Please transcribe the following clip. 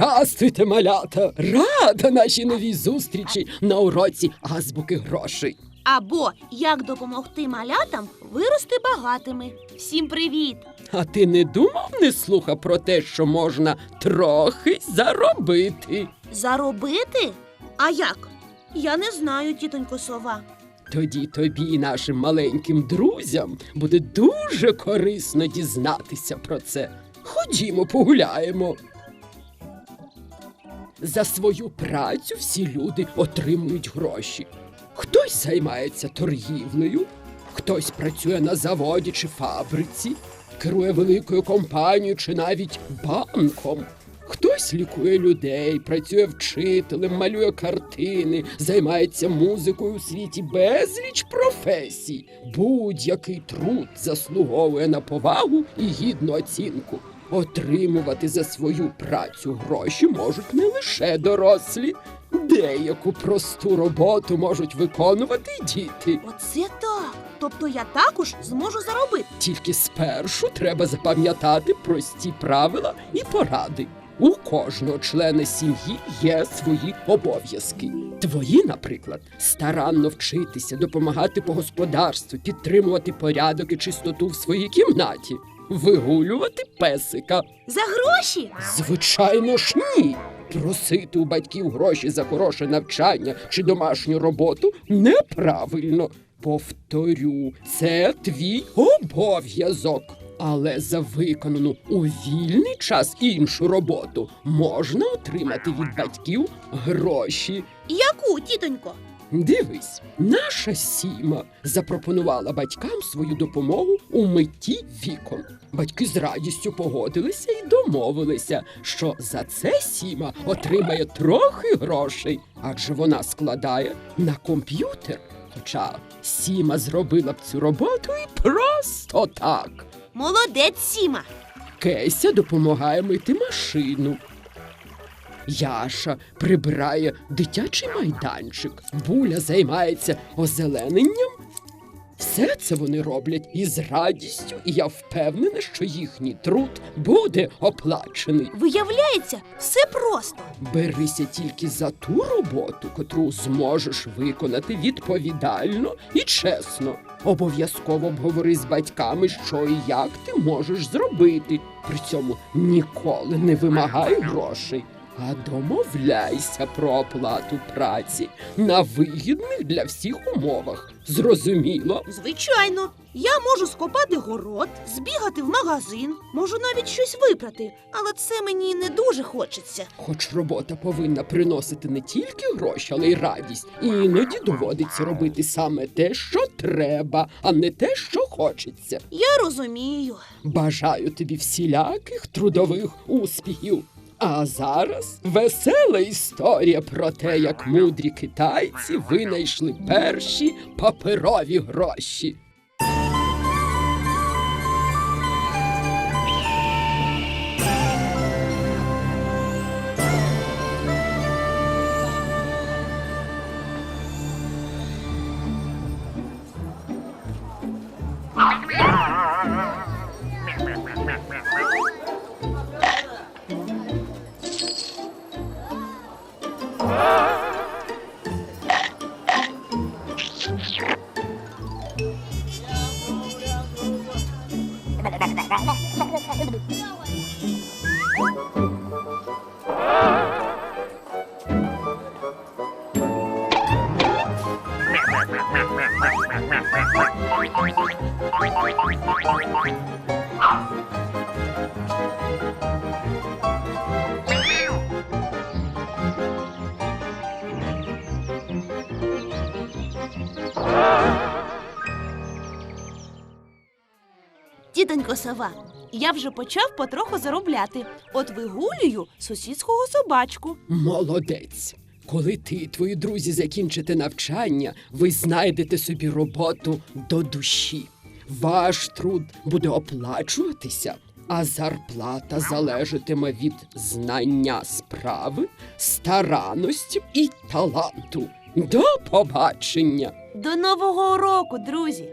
Здрастуйте, малята! Рада нашій новій зустрічі на уроці азбуки грошей. Або як допомогти малятам вирости багатими. Всім привіт! А ти не думав, не слухав про те, що можна трохи заробити? Заробити? А як? Я не знаю, тітонько сова. Тоді тобі і нашим маленьким друзям буде дуже корисно дізнатися про це. Ходімо, погуляємо. За свою працю всі люди отримують гроші. Хтось займається торгівлею, хтось працює на заводі чи фабриці, керує великою компанією чи навіть банком. Хтось лікує людей, працює вчителем, малює картини, займається музикою у світі безліч професій. Будь-який труд заслуговує на повагу і гідну оцінку. Отримувати за свою працю гроші можуть не лише дорослі. Деяку просту роботу можуть виконувати й діти. Оце так. Тобто я також зможу заробити. Тільки спершу треба запам'ятати прості правила і поради. У кожного члена сім'ї є свої обов'язки. Твої, наприклад, старанно вчитися, допомагати по господарству, підтримувати порядок і чистоту в своїй кімнаті, вигулювати песика. За гроші? Звичайно ж, ні. Просити у батьків гроші за хороше навчання чи домашню роботу неправильно. Повторю, це твій обов'язок. Але за виконану у вільний час іншу роботу можна отримати від батьків гроші. Яку, тітонько? Дивись, наша сіма запропонувала батькам свою допомогу у митті вікон. Батьки з радістю погодилися і домовилися, що за це сіма отримає трохи грошей, адже вона складає на комп'ютер. Хоча сіма зробила б цю роботу і просто так. Молодець Сіма. Кеся допомагає мити машину. Яша прибирає дитячий майданчик. Буля займається озелененням. Все це вони роблять із радістю, і я впевнена, що їхній труд буде оплачений. Виявляється, все просто. Берися тільки за ту роботу, котру зможеш виконати відповідально і чесно. Обов'язково обговори з батьками, що і як ти можеш зробити. При цьому ніколи не вимагай грошей, а домовляйся про оплату праці на вигідних для всіх умовах. Зрозуміло? Звичайно, я можу скопати город, збігати в магазин, можу навіть щось випрати, але це мені не дуже хочеться. Хоч робота повинна приносити не тільки гроші, але й радість. І іноді доводиться робити саме те, що треба, а не те, що хочеться. Я розумію. Бажаю тобі всіляких трудових успіхів. А зараз весела історія про те, як мудрі китайці винайшли перші паперові гроші. Тітонько сова, я вже почав потроху заробляти. От вигулюю сусідського собачку. Молодець. Коли ти і твої друзі закінчите навчання, ви знайдете собі роботу до душі. Ваш труд буде оплачуватися, а зарплата залежатиме від знання справи, старанності і таланту. До побачення! До нового року, друзі!